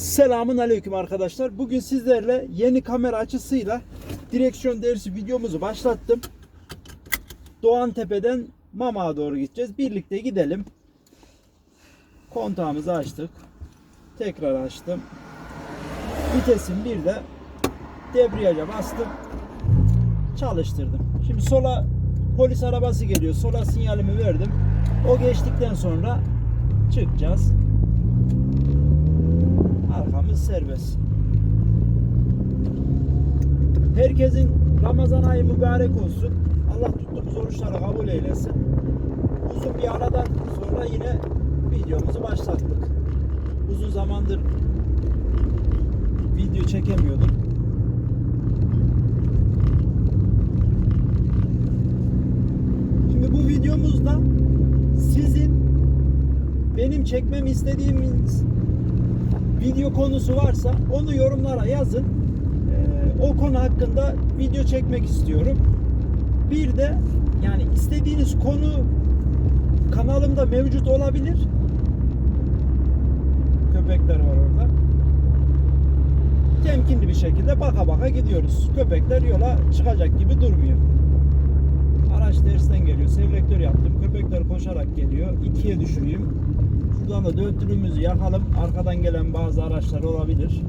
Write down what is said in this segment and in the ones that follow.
Selamun Aleyküm arkadaşlar. Bugün sizlerle yeni kamera açısıyla direksiyon dersi videomuzu başlattım. Doğan Tepe'den Mamak'a doğru gideceğiz. Birlikte gidelim. Kontağımızı açtık. Tekrar açtım. Vitesim bir de debriyaja bastım. Çalıştırdım. Şimdi sola polis arabası geliyor. Sola sinyalimi verdim. O geçtikten sonra çıkacağız. Arkamız serbest. Herkesin Ramazan ayı mübarek olsun. Allah tuttuğumuz oruçları kabul eylesin. Uzun bir aradan sonra yine videomuzu başlattık. Uzun zamandır video çekemiyordum. Şimdi bu videomuzda sizin benim çekmemi istediğiniz video konusu varsa onu yorumlara yazın. Ee, o konu hakkında video çekmek istiyorum. Bir de yani istediğiniz konu kanalımda mevcut olabilir. Köpekler var orada. Temkinli bir şekilde baka baka gidiyoruz. Köpekler yola çıkacak gibi durmuyor. Araç dersten geliyor. Selektör yaptım. Köpekler koşarak geliyor. İkiye düşüreyim. Da dörtlüğümüzü yakalım. Arkadan gelen bazı araçlar olabilir.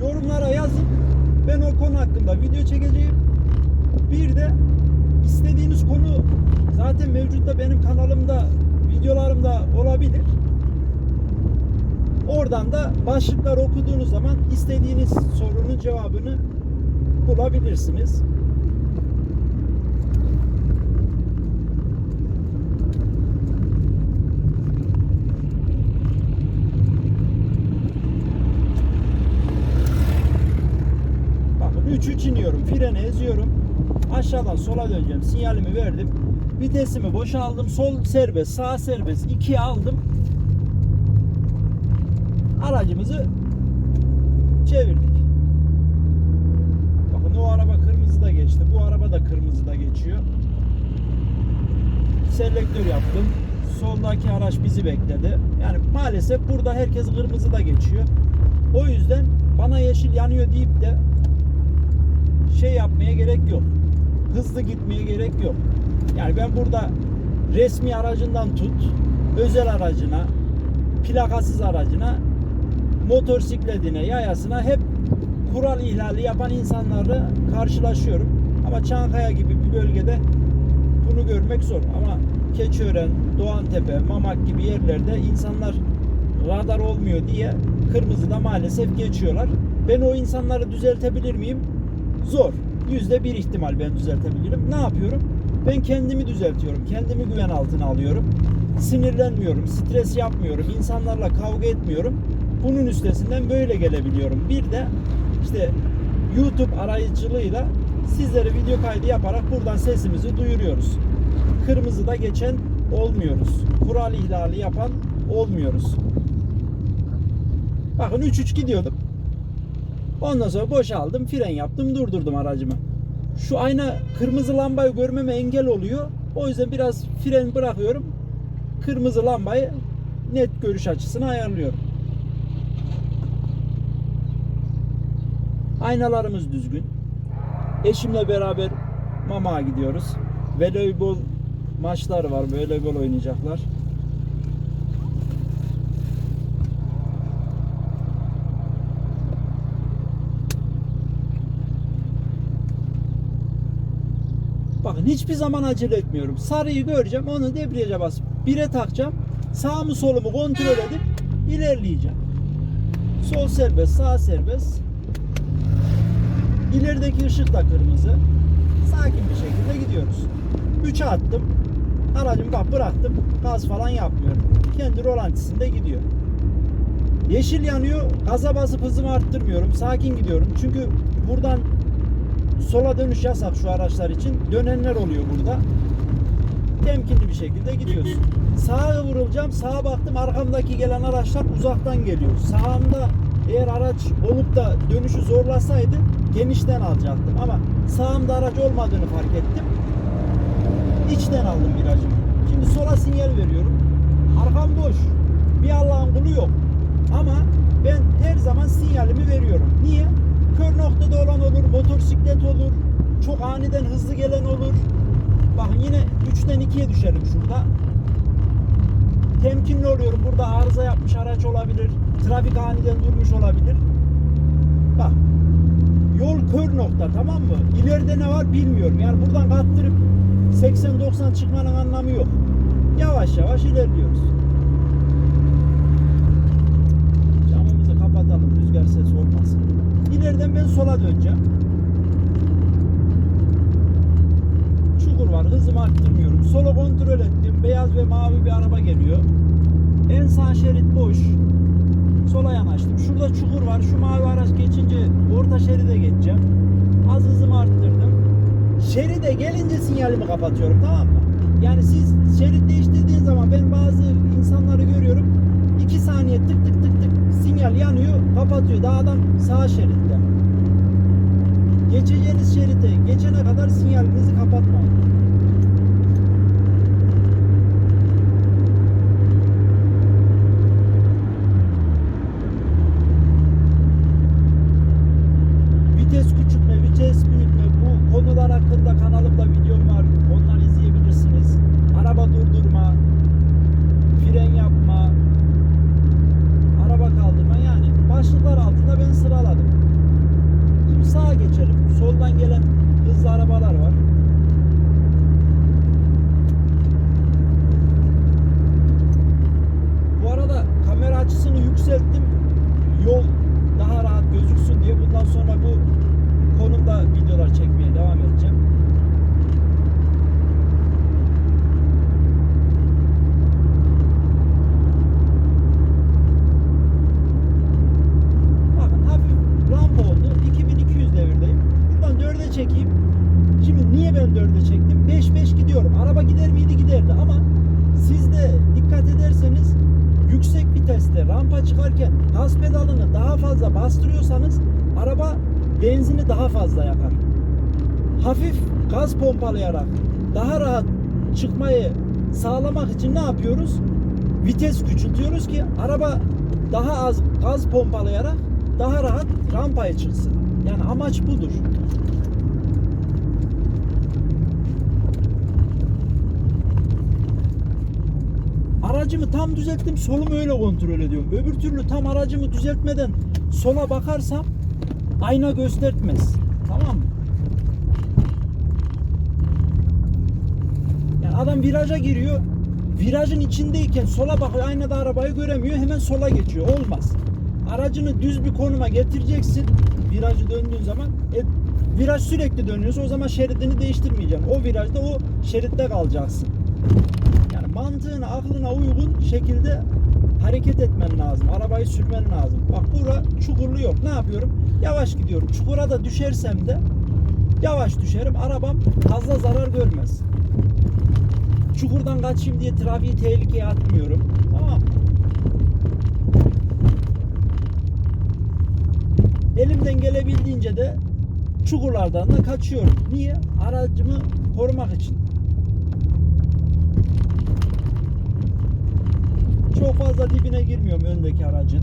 Yorumlara yazın. Ben o konu hakkında video çekeceğim. Bir de istediğiniz konu zaten mevcutta benim kanalımda videolarımda olabilir. Oradan da başlıklar okuduğunuz zaman istediğiniz sorunun cevabını bulabilirsiniz. Bakın 3-3 iniyorum. Freni eziyorum. Aşağıdan sola döneceğim. Sinyalimi verdim. Vitesimi boşaldım. Sol serbest, sağ serbest. 2'ye aldım. Aracımızı çevirdik. Bakın o araba kırmızı da geçti. Bu araba da kırmızı da geçiyor. Selektör yaptım. Soldaki araç bizi bekledi. Yani maalesef burada herkes kırmızı da geçiyor. O yüzden bana yeşil yanıyor deyip de şey yapmaya gerek yok. Hızlı gitmeye gerek yok. Yani ben burada resmi aracından tut, özel aracına, plakasız aracına, motosikletine, yayasına hep kural ihlali yapan insanlarla karşılaşıyorum. Ama Çankaya gibi bir bölgede bunu görmek zor. Ama Keçiören, Doğantepe, Mamak gibi yerlerde insanlar radar olmuyor diye kırmızıda maalesef geçiyorlar. Ben o insanları düzeltebilir miyim? Zor. Yüzde bir ihtimal ben düzeltebilirim. Ne yapıyorum? Ben kendimi düzeltiyorum. Kendimi güven altına alıyorum. Sinirlenmiyorum, stres yapmıyorum, insanlarla kavga etmiyorum. Bunun üstesinden böyle gelebiliyorum. Bir de işte YouTube arayıcılığıyla sizlere video kaydı yaparak buradan sesimizi duyuruyoruz. Kırmızıda geçen olmuyoruz. Kural ihlali yapan olmuyoruz. Bakın 3-3 gidiyordum. Ondan sonra boşaldım, fren yaptım, durdurdum aracımı. Şu ayna kırmızı lambayı görmeme engel oluyor. O yüzden biraz fren bırakıyorum. Kırmızı lambayı net görüş açısını ayarlıyorum. Aynalarımız düzgün. Eşimle beraber Mamak'a gidiyoruz. Voleybol maçlar var. Voleybol oynayacaklar. Bakın hiçbir zaman acele etmiyorum. Sarıyı göreceğim, onu debriyaja basıp bire takacağım. Sağ mı solumu kontrol edip ilerleyeceğim. Sol serbest, sağ serbest. İlerideki ışık da kırmızı. Sakin bir şekilde gidiyoruz. 3'e attım. Aracımı bak bıraktım. Gaz falan yapmıyorum. Kendi rolantisinde gidiyor. Yeşil yanıyor. Gaza basıp hızımı arttırmıyorum. Sakin gidiyorum. Çünkü buradan sola dönüş yasak şu araçlar için. Dönenler oluyor burada. Temkinli bir şekilde gidiyorsun. Sağa vurulacağım. Sağa baktım arkamdaki gelen araçlar uzaktan geliyor. Sağımda eğer araç olup da dönüşü zorlasaydı genişten alacaktım ama sağımda araç olmadığını fark ettim. İçten aldım virajımı. Şimdi sola sinyal veriyorum. Arkam boş. Bir Allah'ın kulu yok. Ama ben her zaman sinyalimi veriyorum. Niye? Kör noktada olan olur, motosiklet olur, çok aniden hızlı gelen olur. Bakın yine 3'ten 2'ye düşerim şurada. Temkinli oluyorum. Burada arıza yapmış araç olabilir. Trafik aniden durmuş olabilir. Bak. Yol kör nokta tamam mı? İleride ne var bilmiyorum. Yani buradan kattırıp 80-90 çıkmanın anlamı yok. Yavaş yavaş ilerliyoruz. İleriden ben sola döneceğim. Çukur var hızımı arttırmıyorum. Solu kontrol ettim. Beyaz ve mavi bir araba geliyor. En sağ şerit boş. Sola yanaştım. Şurada çukur var. Şu mavi araç geçince orta şeride geçeceğim. Az hızımı arttırdım. Şeride gelince sinyalimi kapatıyorum tamam mı? Yani siz şerit değiştirdiğin zaman ben bazı insanları görüyorum. 2 saniye tık tık tık tık sinyal yanıyor kapatıyor. Daha adam sağ şeritte. Geçeceğiniz şerite geçene kadar sinyalinizi kapatmayın. Vites küçültme, vites büyütme bu konular hakkında kanalımda videom var. Onları izleyebilirsiniz. Araba durdurma, fren yapma, araba kaldırma yani başlıklar altında ben sıraladım. Şimdi sağa geçelim. Soldan gelen hızlı arabalar var. Bu arada kamera açısını yükselttim. Yol daha rahat gözüksün diye bundan sonra bu konumda videolar çekmeye devam edeceğim. Bakın hafif rampa oldu. 2200 devirdeyim. Şuradan 4'e çekeyim. Şimdi niye ben 4'e çektim? 5-5 gidiyorum. Araba gider miydi? Giderdi ama siz de dikkat ederseniz yüksek viteste rampa çıkarken gaz pedalını daha fazla bastırıyorsanız araba benzini daha fazla yakar. Hafif gaz pompalayarak daha rahat çıkmayı sağlamak için ne yapıyoruz? Vites küçültüyoruz ki araba daha az gaz pompalayarak daha rahat rampaya çıksın. Yani amaç budur. Aracımı tam düzelttim, solumu öyle kontrol ediyorum. Öbür türlü tam aracımı düzeltmeden sola bakarsam ayna göstertmez. Tamam mı? Yani adam viraja giriyor. Virajın içindeyken sola bakıyor. Aynada arabayı göremiyor. Hemen sola geçiyor. Olmaz. Aracını düz bir konuma getireceksin. Virajı döndüğün zaman e, viraj sürekli dönüyorsa o zaman şeridini değiştirmeyeceksin. O virajda o şeritte kalacaksın. Yani mantığına, aklına uygun şekilde hareket etmen lazım. Arabayı sürmen lazım. Bak bura çukurlu yok. Ne yapıyorum? Yavaş gidiyorum. Çukura da düşersem de yavaş düşerim. Arabam fazla zarar görmez. Çukurdan kaçayım diye trafiği tehlikeye atmıyorum. Tamam? Elimden gelebildiğince de çukurlardan da kaçıyorum. Niye? Aracımı korumak için. Çok fazla dibine girmiyorum öndeki aracın.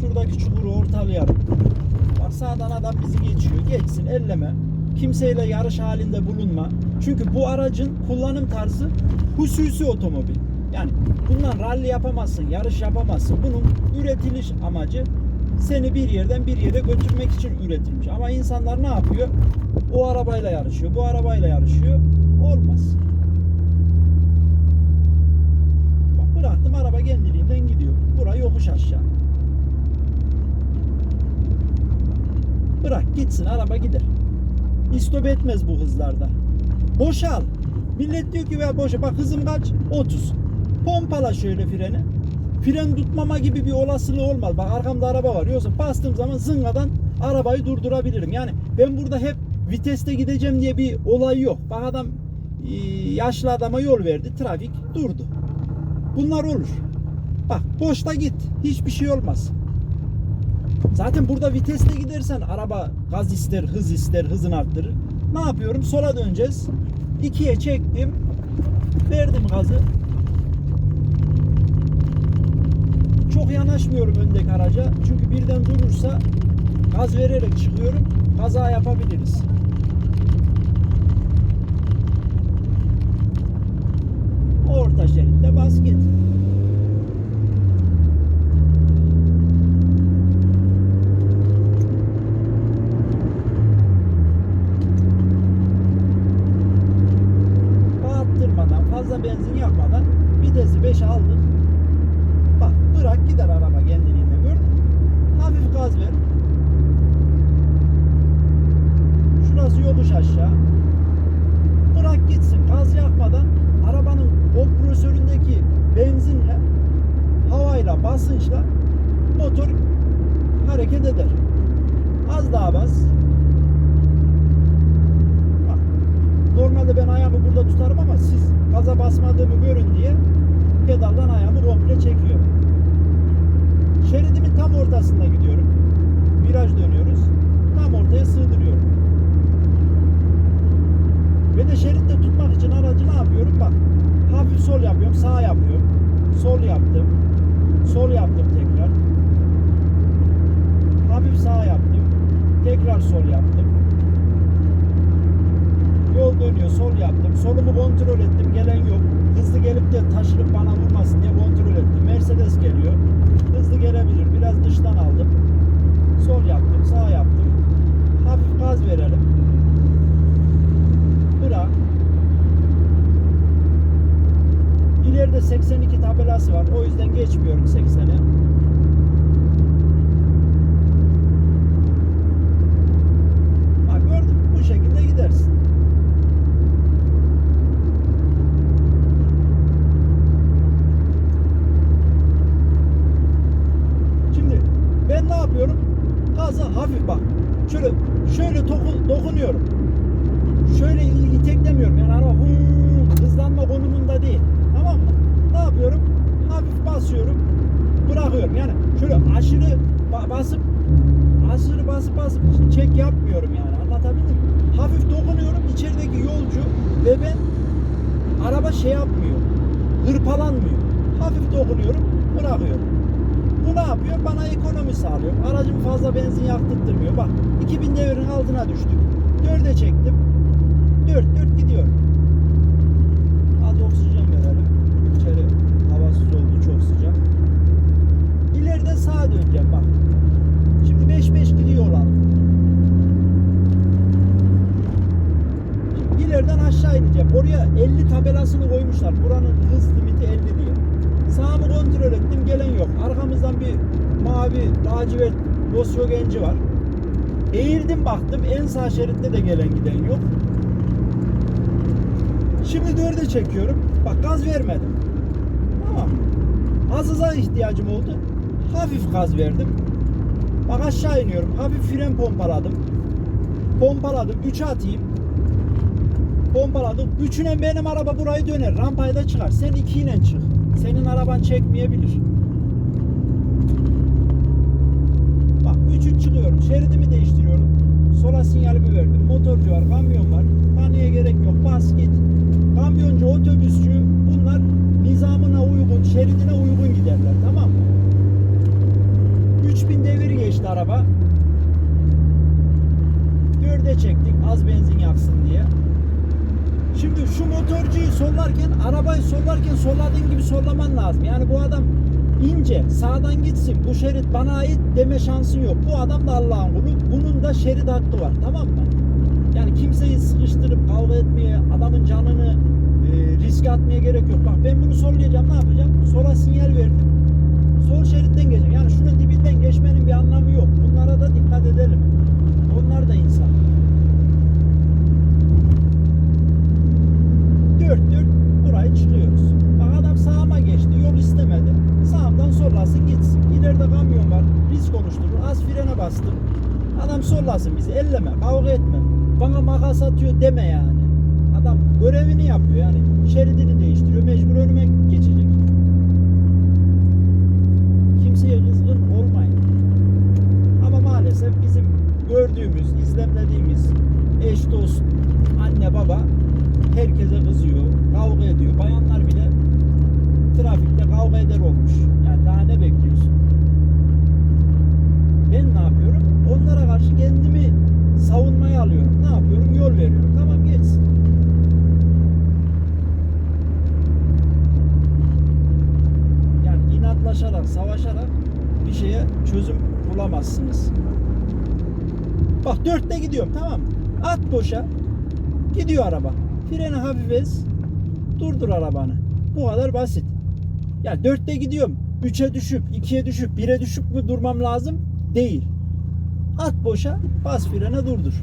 Şuradaki çukuru ortalayalım. Bak sağdan adam bizi geçiyor. Geçsin elleme. Kimseyle yarış halinde bulunma. Çünkü bu aracın kullanım tarzı hususi otomobil. Yani bundan rally yapamazsın, yarış yapamazsın. Bunun üretiliş amacı seni bir yerden bir yere götürmek için üretilmiş. Ama insanlar ne yapıyor? O arabayla yarışıyor, bu arabayla yarışıyor. Olmaz. Araba kendiliğinden gidiyor. Bura yokuş aşağı. Bırak gitsin araba gider. İstop etmez bu hızlarda. Boşal. Millet diyor ki ya boşa bak hızım kaç? 30. Pompala şöyle freni. Fren tutmama gibi bir olasılığı olmaz. Bak arkamda araba var. Yoksa bastığım zaman zıngadan arabayı durdurabilirim. Yani ben burada hep viteste gideceğim diye bir olay yok. Bak adam yaşlı adama yol verdi. Trafik durdu. Bunlar olur. Bak boşta git. Hiçbir şey olmaz. Zaten burada viteste gidersen araba gaz ister, hız ister, hızını arttırır. Ne yapıyorum? Sola döneceğiz. ikiye çektim. Verdim gazı. Çok yanaşmıyorum öndeki araca. Çünkü birden durursa gaz vererek çıkıyorum. Kaza yapabiliriz. Orta şeritte bas git. Bağıttırmadan, fazla benzin yakmadan vitesi 5 aldık. Bak bırak gider araba kendiliğinden gördün mü? Hafif gaz ver. Şurası yokuş aşağı. Bırak gitsin gaz yakmadan arabanın kompresöründeki benzinle havayla basınçla motor hareket eder. Az daha bas. Normalde ben ayağımı burada tutarım ama siz gaza basmadığımı görün diye pedaldan ayağımı komple çekiyorum. Şeridimin tam ortasında gidiyorum. Viraj dönüyoruz. Tam ortaya sığdırıyorum. Ve de şeritte tutmak için aracı ne yapıyorum? Bak hafif sol yapıyorum, sağ yapıyorum. Sol yaptım. Sol yaptım tekrar. Hafif sağ yaptım. Tekrar sol yaptım. Yol dönüyor, sol yaptım. Solumu kontrol ettim, gelen yok. Hızlı gelip de taşırıp bana vurmasın diye kontrol ettim. Mercedes geliyor. Hızlı gelebilir. Biraz dıştan aldım. Sol yaptım, sağ yaptım. Hafif gaz verelim. Bırak. İleride 82 tabelası var. O yüzden geçmiyorum 80'i. Bak gördün mü? Bu şekilde gidersin. Şimdi ben ne yapıyorum? Gaza hafif bak. Şöyle şöyle doku- dokunuyorum. Şöyle iteklemiyorum. Yani araba hızlanma konumunda değil. Tamam mı? Ne yapıyorum? Hafif basıyorum. Bırakıyorum. Yani şöyle aşırı ba- basıp aşırı basıp basıp çek yapmıyorum yani. Anlatabildim mi? Hafif dokunuyorum. İçerideki yolcu ve ben araba şey yapmıyor. Hırpalanmıyor. Hafif dokunuyorum. Bırakıyorum. Bu ne yapıyor? Bana ekonomi sağlıyor. Aracım fazla benzin yaktırtmıyor. Bak 2000 devirin altına düştük. 4'e çektim. 4 4 gidiyor. Az oksijen verelim. İçeri havasız oldu çok sıcak. İleriden sağa döneceğim bak. Şimdi 5 5 gidiyor olan. Şimdi ileriden aşağı ineceğim. Oraya 50 tabelasını koymuşlar. Buranın hız limiti 50 diye. Sağımı kontrol ettim gelen yok. Arkamızdan bir mavi lacivert Volkswagen'ci var. Eğildim baktım en sağ şeritte de gelen giden yok. Şimdi dörde çekiyorum. Bak gaz vermedim. Tamam. mı? Az hıza ihtiyacım oldu. Hafif gaz verdim. Bak aşağı iniyorum. Hafif fren pompaladım. Pompaladım. 3'e atayım. Pompaladım. Üçüne benim araba burayı döner. Rampayı da çıkar. Sen ikiyle çık. Senin araban çekmeyebilir. Bak 3 3 çıkıyorum. Şeridimi değiştiriyorum. Sola sinyalimi verdim. Motorcu var, kamyon var. Paniğe gerek yok. Bas git. Kamyoncu, otobüsçü bunlar nizamına uygun, şeridine uygun giderler. Tamam mı? 3000 devir geçti araba. Dörde çektik az benzin yaksın diye. Şimdi şu motorcuyu sollarken, arabayı sollarken solladığın gibi sollaman lazım. Yani bu adam ince, sağdan gitsin, bu şerit bana ait deme şansın yok. Bu adam da Allah'ın kulu, bunun da şerit hakkı var, tamam mı? Yani kimseyi sıkıştırıp kavga etmeye, adamın canını e, riske atmaya gerek yok. Bak ben bunu sollayacağım, ne yapacağım? Sola sinyal verdim. Sol şeritten geçeceğim. Yani şunun dibinden geçmenin bir anlamı yok. Bunlara da dikkat edelim. Onlar da insan. dört dört burayı çıkıyoruz. Bak adam sağıma geçti. Yol istemedi. Sağımdan sollasın gitsin. İleride kamyon var. Risk oluşturur. Az frene bastım. Adam sollasın bizi. Elleme. Kavga etme. Bana makas atıyor deme yani. Adam görevini yapıyor yani. Şeridini değiştiriyor. Mecbur önüme geçecek. Kimseye kızgın olmayın. Ama maalesef bizim gördüğümüz, izlemlediğimiz eş dost, anne baba herkese kızıyor, kavga ediyor. Bayanlar bile eder olmuş. Yani daha ne bekliyorsun? Ben ne yapıyorum? Onlara karşı kendimi savunmaya alıyorum. Ne yapıyorum? Yol veriyorum. Tamam geçsin. Yani inatlaşarak, savaşarak bir şeye çözüm bulamazsınız. Bak dörtte gidiyorum tamam mı? At boşa. Gidiyor araba. Freni hafif ez. Durdur arabanı. Bu kadar basit. Ya dörtte gidiyorum. Üçe düşüp, ikiye düşüp, bire düşüp mü durmam lazım? Değil. At boşa, bas frene durdur.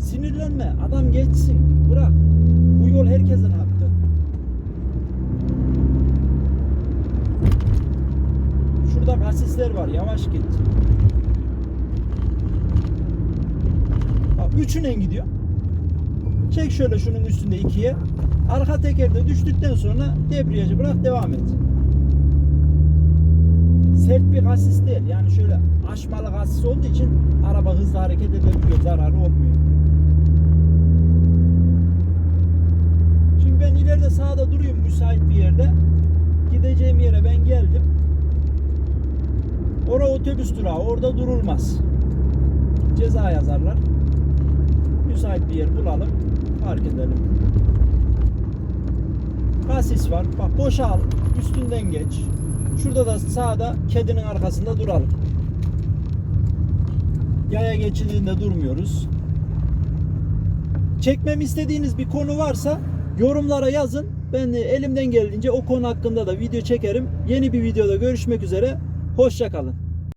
Sinirlenme. Adam geçsin. Bırak. Bu yol herkesin hakkı. Şurada kasisler var. Yavaş git. Bak üçüne gidiyor. Çek şöyle şunun üstünde ikiye. Arka tekerde düştükten sonra debriyajı bırak devam et. Sert bir kasis değil. Yani şöyle aşmalı kasis olduğu için araba hızlı hareket edebiliyor. Zararı olmuyor. Şimdi ben ileride sağda durayım müsait bir yerde. Gideceğim yere ben geldim. Ora otobüs durağı. Orada durulmaz. Ceza yazarlar. Müsait bir yer bulalım. Park edelim. Kasis var. Bak boşal. Üstünden geç. Şurada da sağda kedinin arkasında duralım. Yaya geçidiğinde durmuyoruz. Çekmemi istediğiniz bir konu varsa yorumlara yazın. Ben de elimden geldiğince o konu hakkında da video çekerim. Yeni bir videoda görüşmek üzere. Hoşça kalın.